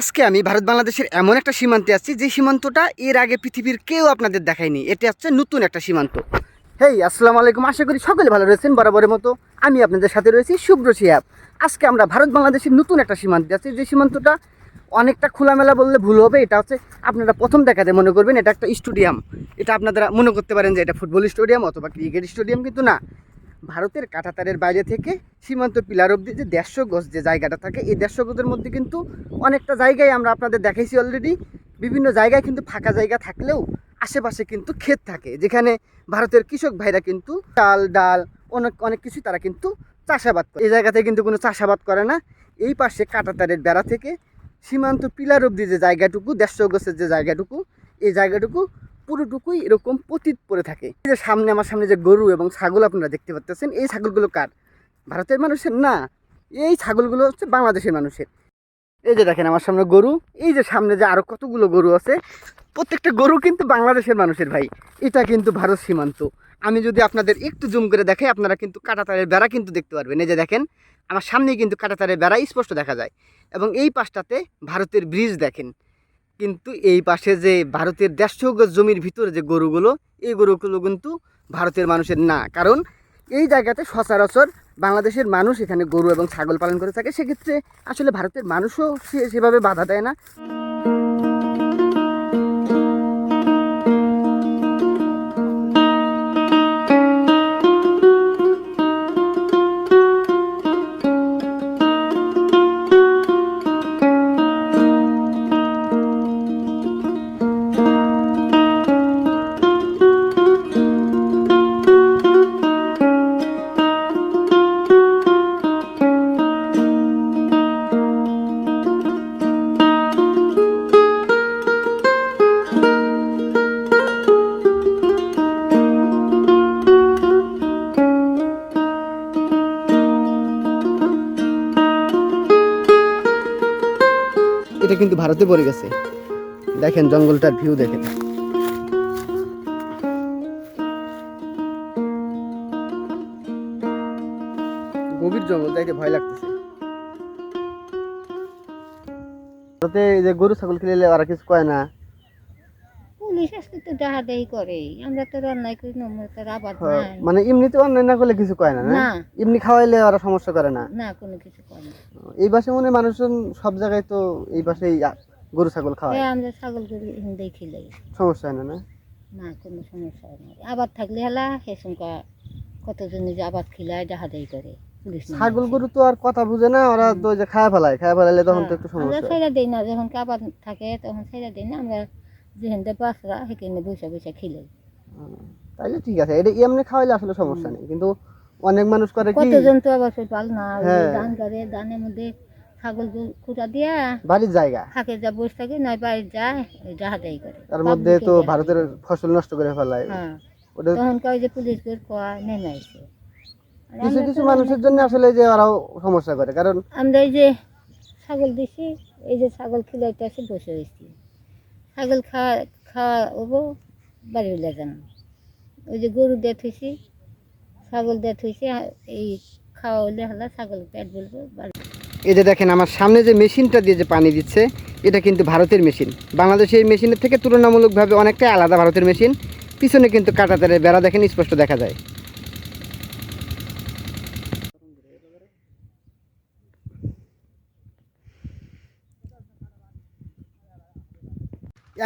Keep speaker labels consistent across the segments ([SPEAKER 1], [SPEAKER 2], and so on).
[SPEAKER 1] আজকে আমি ভারত বাংলাদেশের এমন একটা সীমান্তে আছি, যে সীমান্তটা এর আগে পৃথিবীর কেউ আপনাদের দেখায়নি। এটা হচ্ছে নতুন একটা সীমান্ত। হেই, আসসালামু আলাইকুম। আশা করি সকলে ভালো রয়েছেন, বরাবরের মতো। আমি আপনাদের সাথে রয়েছি শুভ্র শিহাব আজকে আমরা ভারত বাংলাদেশের নতুন একটা সীমান্তে আছি, যে সীমান্তটা অনেকটা খোলামেলা বললে ভুল হবে। এটা হচ্ছে আপনারা প্রথম দেখাতে মনে করবেন, এটা একটা স্টেডিয়াম। এটা আপনারা মনে করতে পারেন যে এটা ফুটবল স্টেডিয়াম অথবা ক্রিকেট স্টেডিয়াম, কিন্তু না। ভারতের কাঁটাতারের বাইরে থেকে সীমান্ত পিলার অব্দি যে দেড়শো গজ যে জায়গাটা থাকে, এই দেড়শো গজের মধ্যে কিন্তু অনেকটা জায়গায় আমরা আপনাদের দেখাইছি অলরেডি বিভিন্ন জায়গায় কিন্তু ফাঁকা জায়গা থাকলেও আশেপাশে কিন্তু ক্ষেত থাকে, যেখানে ভারতের কৃষক ভাইরা কিন্তু চাল, ডাল, অনেক অনেক কিছু তারা কিন্তু চাষাবাদ করে। এই জায়গাতে কিন্তু কোনো চাষাবাদ করে না। এই পাশে কাঁটাতারের বেড়া থেকে সীমান্ত পিলার অব্দি যে জায়গাটুকু, দেড়শো গছের যে জায়গাটুকু, এই জায়গাটুকু পুরোটুকুই এরকম পতিত পড়ে থাকে। এই যে সামনে আমার সামনে যে গরু এবং ছাগল আপনারা দেখতে পাচ্ছেন এই ছাগলগুলো কার? ভারতের মানুষের না? এই ছাগলগুলো হচ্ছে বাংলাদেশের মানুষের। এই যে দেখেন আমার সামনে গরু, এই যে সামনে যে আরও কতগুলো গরু আছে, প্রত্যেকটা গরু কিন্তু বাংলাদেশের মানুষের ভাই। এটা কিন্তু ভারত সীমান্ত। আমি যদি আপনাদের একটু জুম করে দেখাই, আপনারা কিন্তু কাঁটাতারের বেড়া কিন্তু দেখতে পারবেন। এই যে দেখেন, আমার সামনেই কিন্তু কাঁটাতারের বেড়া স্পষ্ট দেখা যায়। এবং এই পাশটাতে ভারতের ব্রিজ দেখেন। কিন্তু এই পাশে যে ভারতের দেড়শো গজ জমির ভিতরে যে গরুগুলো, এই গরুগুলো কিন্তু ভারতের মানুষের না। কারণ এই জায়গাতে সচরাচর বাংলাদেশের মানুষ এখানে গরু এবং ছাগল পালন করে থাকে। সেক্ষেত্রে আসলে ভারতের মানুষও সেভাবে বাধা দেয় না। এটা কিন্তু ভারতে পড়ে গেছে। দেখেন জঙ্গলটার ভিউ দেখেন। গভীর জঙ্গল দেখে ভয় লাগতেছে। ভারতে যে গরু ছাগল খেলে আর কিছু কয় না।
[SPEAKER 2] পুলিশ আজকে তো ডাহা দেই করে আমরা তো অন্যায় করি না আমরা তো আবাদ
[SPEAKER 1] হ্যাঁ,
[SPEAKER 2] নাই
[SPEAKER 1] মানে এমনিতে অন্যায় না করলে কিছু কয় না না? এমনি খাওয়াইলে ওরা সমস্যা করে না?
[SPEAKER 2] না কোনো কিছু করে না।
[SPEAKER 1] এই পাশে মনে মানুষজন সব জায়গায় তো এই পাশেই গরু ছাগল খাওয়ায়।
[SPEAKER 2] হ্যাঁ, আমরা ছাগল গরু হিন্দি খিলাই
[SPEAKER 1] সমস্যা হয় না না?
[SPEAKER 2] না কোনো সমস্যা হয় না। আবাদ থাকলে হেলা হেসুমকা কতজন যে আবাদ খিলায় ডাহা দেই করে
[SPEAKER 1] ছাগল গরু তো আর কথা বুঝে না ওরা তো যে খায় ফেলায় খায় ফেলাইলে তখন তো একটু
[SPEAKER 2] হ্যাঁ, আমরা ছেড়ে দিই না যখন আবাদ থাকে তখন ছেড়ে দিই না আমরা থেকে বাসরা সেখানে খিলাই
[SPEAKER 1] হুম, তাইলে ঠিক আছে এটা এমনি খাওয়াইলে আসলে সমস্যা নেই কিন্তু অনেক মানুষ করে কি
[SPEAKER 2] কতজন তো আবার সেই পাল না যে
[SPEAKER 1] হ্যাঁ।
[SPEAKER 2] করে ধানের মধ্যে ছাগল খুঁটা দিয়া
[SPEAKER 1] বাড়ির জায়গা।
[SPEAKER 2] থাকে যা বসে থাকে নয় বাড়ি যায় করে।
[SPEAKER 1] তার মধ্যে তো ভারতের ফসল নষ্ট করে ফেলায়।
[SPEAKER 2] হ্যাঁ।
[SPEAKER 1] ওটা
[SPEAKER 2] তখন কয় যে পুলিশ বের কোয়া নেমে আর
[SPEAKER 1] কিছু কিছু মানুষের জন্য আসলে যে ওরাও সমস্যা করে কারণ
[SPEAKER 2] আমরা এই যে ছাগল দিছি এই যে ছাগল খিলাইতে আসে বসে হয়েছি ছাগল খাওয়া খাওয়া হব, বাড়ি হইলে যান। ওই যে গরু দিয়ে থুইছি, ছাগল দিয়ে থুইছি এই খাওয়া হলে হলে ছাগল পেট বলব
[SPEAKER 1] এই যে দেখেন, আমার সামনে যে মেশিনটা দিয়ে যে পানি দিচ্ছে, এটা কিন্তু ভারতের মেশিন। বাংলাদেশের এই মেশিনের থেকে তুলনামূলকভাবে অনেকটাই আলাদা ভারতের মেশিন। পিছনে কিন্তু কাটাতারের বেড়া দেখেন, স্পষ্ট দেখা যায়।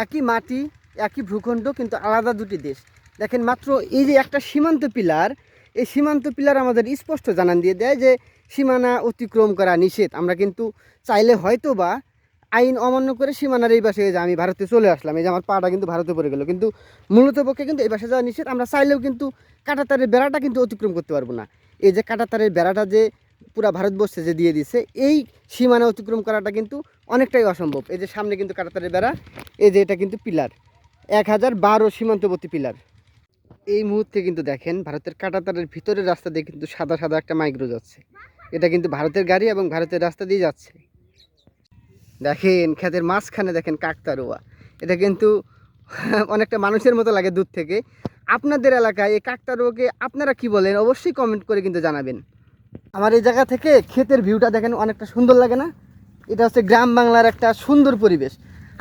[SPEAKER 1] একই মাটি, একই ভূখণ্ড, কিন্তু আলাদা দুটি দেশ। দেখেন মাত্র এই যে একটা সীমান্ত পিলার, এই সীমান্ত পিলার আমাদের স্পষ্ট জানান দিয়ে দেয় যে সীমানা অতিক্রম করা নিষেধ। আমরা কিন্তু চাইলে হয়তো বা আইন অমান্য করে সীমানার এই পাশে যে আমি ভারতে চলে আসলাম, এই যে আমার পাটা কিন্তু ভারতে পড়ে গেল, কিন্তু মূলত পক্ষে কিন্তু এই পাশে যাওয়া নিষেধ। আমরা চাইলেও কিন্তু কাঁটাতারের বেড়াটা কিন্তু অতিক্রম করতে পারব না। এই যে কাঁটাতারের বেড়াটা যে পুরা ভারতবর্ষে যে দিয়ে দিছে, এই সীমানা অতিক্রম করাটা কিন্তু অনেকটাই অসম্ভব। এই যে সামনে কিন্তু কাঁটাতারের বেড়া, এই যে এটা কিন্তু পিলার এক হাজার বারো সীমান্তবর্তী পিলার। এই মুহূর্তে কিন্তু দেখেন ভারতের কাটাতারের ভিতরের রাস্তা দিয়ে কিন্তু সাদা সাদা একটা মাইক্রো যাচ্ছে। এটা কিন্তু ভারতের গাড়ি এবং ভারতের রাস্তা দিয়ে যাচ্ছে। দেখেন ক্ষেতের মাঝখানে দেখেন কাকতারুয়া এটা কিন্তু অনেকটা মানুষের মতো লাগে দূর থেকে। আপনাদের এলাকায় এই কাকতারুয়াকে আপনারা কি বলেন? অবশ্যই কমেন্ট করে কিন্তু জানাবেন। আমার এই জায়গা থেকে ক্ষেতের ভিউটা দেখেন অনেকটা সুন্দর লাগে না? এটা হচ্ছে গ্রাম বাংলার একটা সুন্দর পরিবেশ।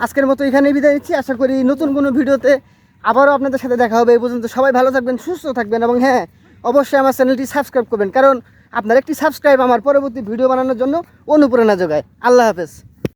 [SPEAKER 1] আজকের মতো এখানে বিদায় নিচ্ছি। আশা করি নতুন কোনো ভিডিওতে আবারও আপনাদের সাথে দেখা হবে। এই পর্যন্ত সবাই ভালো থাকবেন, সুস্থ থাকবেন এবং হ্যাঁ অবশ্যই আমার চ্যানেলটি সাবস্ক্রাইব করবেন। কারণ আপনার একটি সাবস্ক্রাইব আমার পরবর্তী ভিডিও বানানোর জন্য অনুপ্রেরণা যোগায়। আল্লাহ হাফেজ।